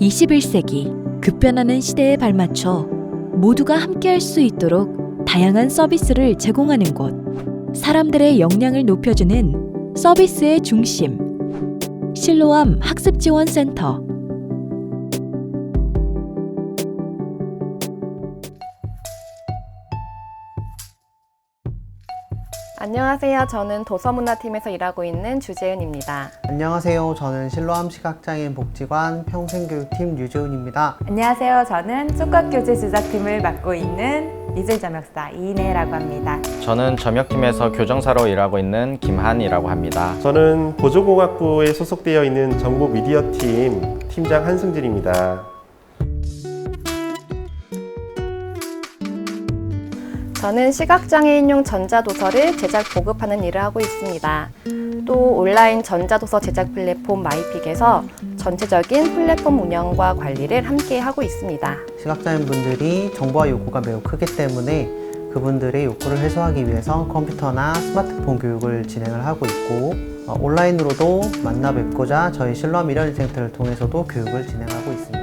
21세기 급변하는 시대에 발맞춰 모두가 함께할 수 있도록 다양한 서비스를 제공하는 곳. 사람들의 역량을 높여주는 서비스의 중심. 실로암 학습지원센터. 안녕하세요. 저는 도서문화팀에서 일하고 있는 주재은입니다. 안녕하세요. 저는 실로암 시각장애인 복지관 평생교육팀 유재훈입니다. 안녕하세요. 저는 촉각교재 제작팀을 맡고 있는 미술 점역사 이인혜라고 합니다. 저는 점역팀에서 교정사로 일하고 있는 김한이라고 합니다. 저는 보조공학부에 소속되어 있는 정보 미디어팀 팀장 한승진입니다. 저는 시각장애인용 전자도서를 제작 보급하는 일을 하고 있습니다. 또 온라인 전자도서 제작 플랫폼 마이픽에서 전체적인 플랫폼 운영과 관리를 함께 하고 있습니다. 시각장애인 분들이 정보화 욕구가 매우 크기 때문에 그분들의 욕구를 해소하기 위해서 컴퓨터나 스마트폰 교육을 진행을 하고 있고 어, 온라인으로도 만나 뵙고자 저희 실로암 일연센터를 통해서도 교육을 진행하고 있습니다.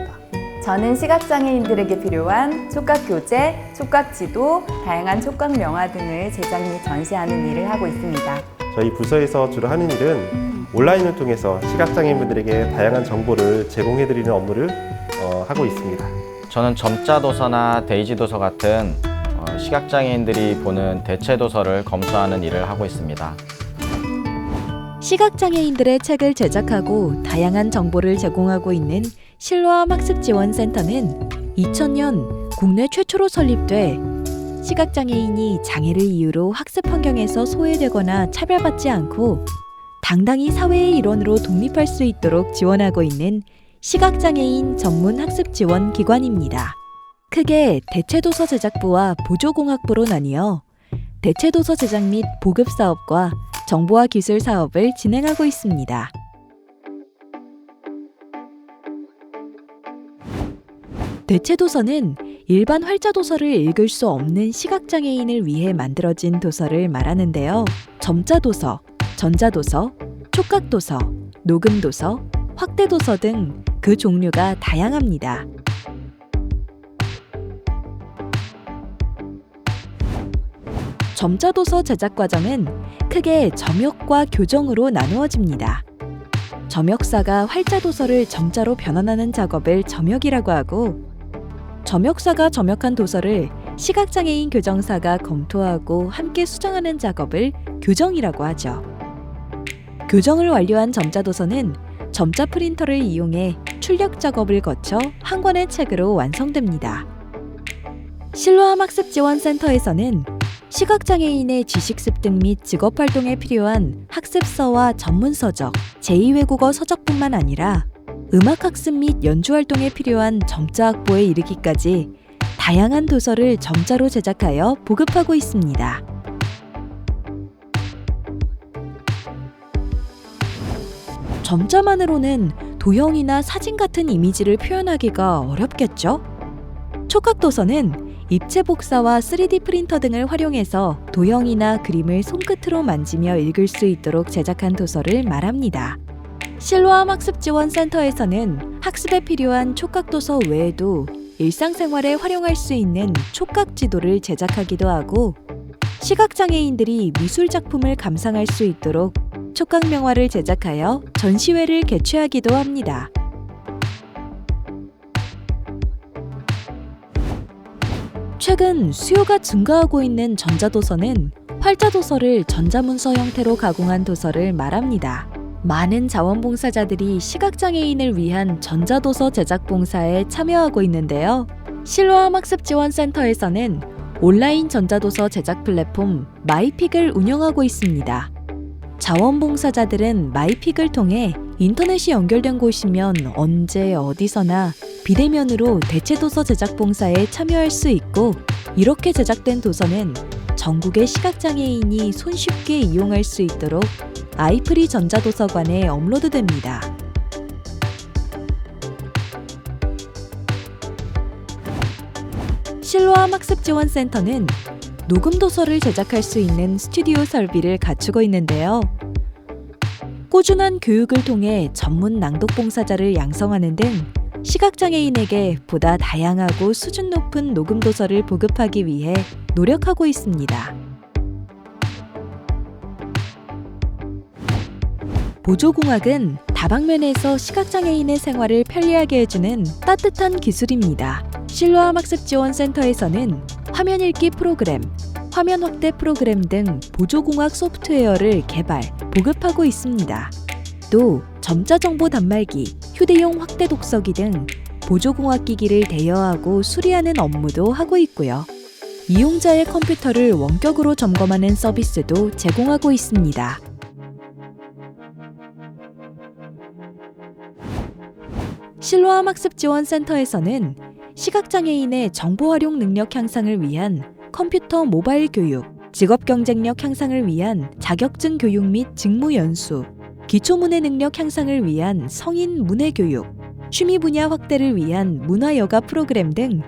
저는 시각장애인들에게 필요한 촉각교재, 촉각지도, 다양한 촉각 명화 등을 제작 및 전시하는 일을 하고 있습니다. 저희 부서에서 주로 하는 일은 온라인을 통해서 시각장애인분들에게 다양한 정보를 제공해드리는 업무를 어, 하고 있습니다. 저는 점자도서나 데이지도서 같은 어, 시각장애인들이 보는 대체도서를 검수하는 일을 하고 있습니다. 시각장애인들의 책을 제작하고 다양한 정보를 제공하고 있는 실로암 학습지원센터는 2000년 국내 최초로 설립돼 시각장애인이 장애를 이유로 학습 환경에서 소외되거나 차별받지 않고 당당히 사회의 일원으로 독립할 수 있도록 지원하고 있는 시각장애인 전문 학습 지원 기관입니다. 크게 대체도서 제작부와 보조공학부로 나뉘어 대체도서 제작 및 보급 사업과 정보화 기술 사업을 진행하고 있습니다. 대체도서는 일반 활자 도서를 읽을 수 없는 시각장애인을 위해 만들어진 도서를 말하는데요. 점자 도서, 전자 도서, 촉각 도서, 녹음 도서, 확대 도서 등 그 종류가 다양합니다. 점자 도서 제작 과정은 크게 점역과 교정으로 나누어집니다. 점역사가 활자 도서를 점자로 변환하는 작업을 점역이라고 하고 점역사가 점역한 도서를 시각장애인 교정사가 검토하고 함께 수정하는 작업을 교정이라고 하죠. 교정을 완료한 점자도서는 점자 프린터를 이용해 출력 작업을 거쳐 한 권의 책으로 완성됩니다. 실로암 학습 지원 센터에서는 시각장애인의 지식 습득 및 직업 활동에 필요한 학습서와 전문 서적, 제2외국어 서적뿐만 아니라 음악 학습 및 연주 활동에 필요한 점자 확보에 이르기까지 다양한 도서를 점자로 제작하여 보급하고 있습니다. 점자만으로는 도형이나 사진 같은 이미지를 표현하기가 어렵겠죠? 촉각도서는 입체 복사와 3D 프린터 등을 활용해서 도형이나 그림을 손끝으로 만지며 읽을 수 있도록 제작한 도서를 말합니다. 실로암 학습지원센터에서는 학습에 필요한 촉각도서 외에도 일상생활에 활용할 수 있는 촉각 지도를 제작하기도 하고 시각장애인들이 미술 작품을 감상할 수 있도록 촉각 명화를 제작하여 전시회를 개최하기도 합니다. 최근 수요가 증가하고 있는 전자도서는 활자도서를 전자문서 형태로 가공한 도서를 말합니다. 많은 자원봉사자들이 시각장애인을 위한 전자도서 제작 봉사에 참여하고 있는데요. 실로암 학습지원센터에서는 온라인 전자도서 제작 플랫폼 마이픽을 운영하고 있습니다. 자원봉사자들은 마이픽을 통해 인터넷이 연결된 곳이면 언제 어디서나 비대면으로 대체도서 제작 봉사에 참여할 수 있고 이렇게 제작된 도서는 전국의 시각장애인이 손쉽게 이용할 수 있도록 아이프리 전자도서관에 업로드됩니다. 실로암 학습지원센터는 녹음 도서를 제작할 수 있는 스튜디오 설비를 갖추고 있는데요. 꾸준한 교육을 통해 전문 낭독 봉사자를 양성하는 등 시각장애인에게 보다 다양하고 수준 높은 녹음 도서를 보급하기 위해 노력하고 있습니다. 보조공학은 다방면에서 시각장애인의 생활을 편리하게 해주는 따뜻한 기술입니다. 실로암 학습지원센터에서는 화면 읽기 프로그램, 화면 확대 프로그램 등 보조공학 소프트웨어를 개발, 보급하고 있습니다. 또 점자 정보 단말기, 휴대용 확대 독서기 등 보조공학 기기를 대여하고 수리하는 업무도 하고 있고요. 이용자의 컴퓨터를 원격으로 점검하는 서비스도 제공하고 있습니다. 실로암 학습 지원 센터에서는 시각장애인의 정보 활용 능력 향상을 위한 컴퓨터 모바일 교육, 직업 경쟁력 향상을 위한 자격증 교육 및 직무 연수, 기초 문해 능력 향상을 위한 성인 문해 교육, 취미 분야 확대를 위한 문화 여가 프로그램 등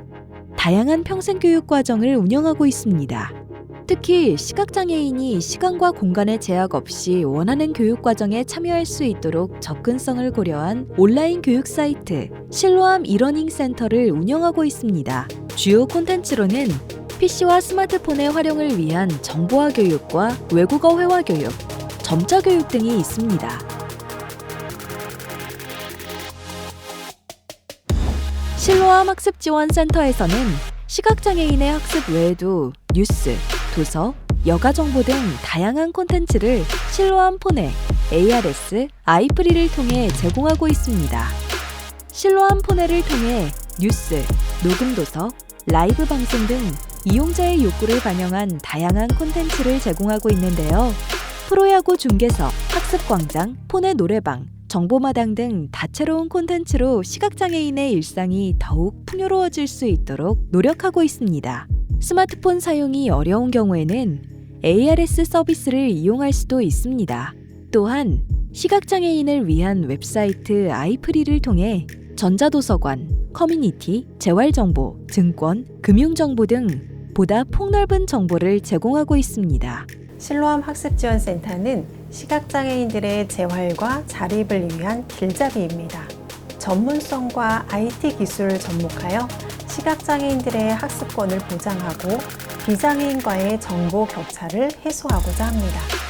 다양한 평생 교육 과정을 운영하고 있습니다. 특히 시각장애인이 시간과 공간의 제약 없이 원하는 교육 과정에 참여할 수 있도록 접근성을 고려한 온라인 교육 사이트 실로암 이러닝 센터를 운영하고 있습니다. 주요 콘텐츠로는 PC와 스마트폰의 활용을 위한 정보화 교육과 외국어 회화 교육, 점자 교육 등이 있습니다. 실로암 학습지원센터에서는 시각장애인의 학습 외에도 뉴스, 도서, 여가 정보 등 다양한 콘텐츠를 실로암 폰에 ARS, 아이프리를 통해 제공하고 있습니다. 실로암 폰에를 통해 뉴스, 녹음 도서, 라이브 방송 등 이용자의 욕구를 반영한 다양한 콘텐츠를 제공하고 있는데요. 프로야구 중계석, 학습광장, 폰의 노래방, 정보마당 등 다채로운 콘텐츠로 시각장애인의 일상이 더욱 풍요로워질 수 있도록 노력하고 있습니다. 스마트폰 사용이 어려운 경우에는 ARS 서비스를 이용할 수도 있습니다. 또한 시각장애인을 위한 웹사이트 아이프리를 통해 전자도서관, 커뮤니티, 재활정보, 증권, 금융정보 등 보다 폭넓은 정보를 제공하고 있습니다. 실로암 학습지원센터는 시각장애인들의 재활과 자립을 위한 길잡이입니다. 전문성과 IT 기술을 접목하여 시각장애인들의 학습권을 보장하고 비장애인과의 정보 격차를 해소하고자 합니다.